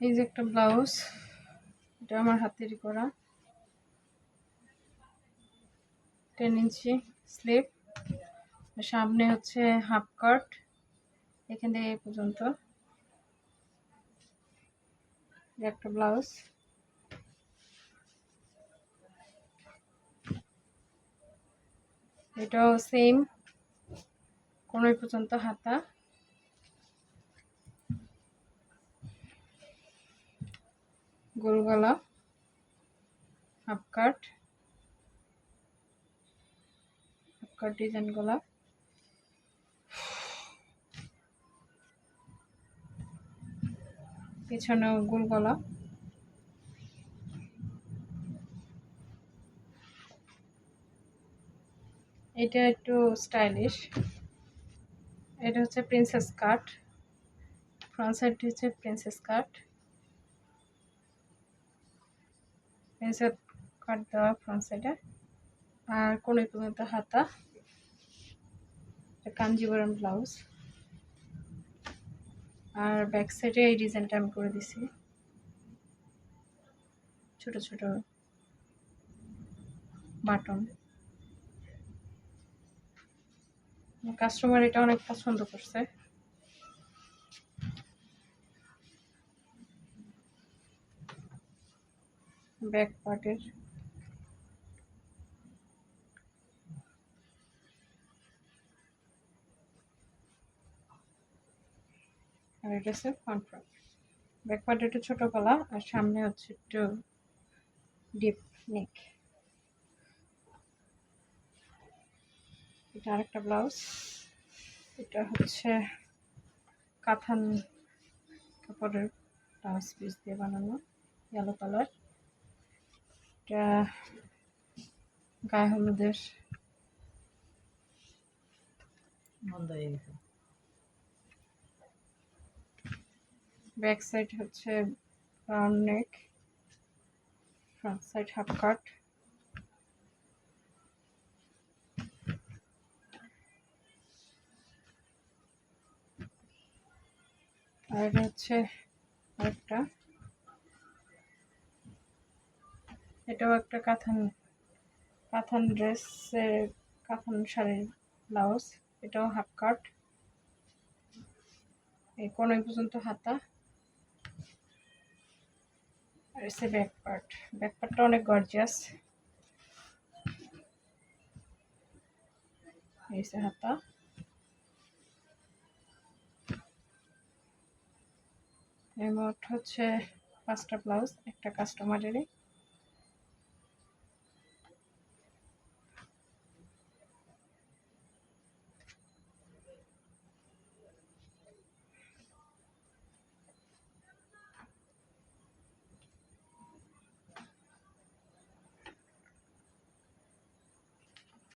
এই যে একটা ব্লাউজ, এটা আমার হাতের করা। Ten inch slip. সামনে হচ্ছে হাফ কাট, এখান থেকে এই পর্যন্ত। একটা ব্লাউজ। এটাও সেম কোন পর্যন্ত হাতা। গোল গলা half cut half cut design গলা। পিছনেও গোল গলা। এটা একটু স্টাইলিশ এটা হচ্ছে প্রিন্সেস কাট ফ্রন্ট সাইডটি হচ্ছে প্রিন্সেস কাট প্রিন্সেস কাট দেওয়া ফ্রন্ট সাইডে আর কোন পর্যন্ত হাতা। কাঞ্জিবরম ব্লাউজ আর ব্যাক সাইডে এই ডিজাইনটা আমি করে দিছি। ছোট ছোট বাটন কাস্টমার এটা অনেক পছন্দ করছে। ব্যাক পার্টের আর এটা হচ্ছে ফ্রন্ট ফ্রন্ট ব্যাক পার্ট একটু ছোটো গলা, আর সামনে হচ্ছে একটু ডিপ নেক এটা আরেকটা ব্লাউজ এটা হচ্ছে কাথান কাপড়ের ব্লাউজ পিস দিয়ে বানানো ইয়েলো কালার এটা গায়ে হলুদের ব্যাক সাইড হচ্ছে round neck front side half cut আর হচ্ছে আরেকটা। এটাও একটা কাথান কাথান ড্রেসের কাথান শাড়ির ব্লাউজ, এটাও হাফ কাট। এই কোনই পর্যন্ত হাতা। আর এসে ব্যাক পার্ট ব্যাক পার্টটা অনেক গর্জিয়াস এই হাতা। মোট হচ্ছে পাঁচটা ব্লাউজ, একটা কাস্টমারেরই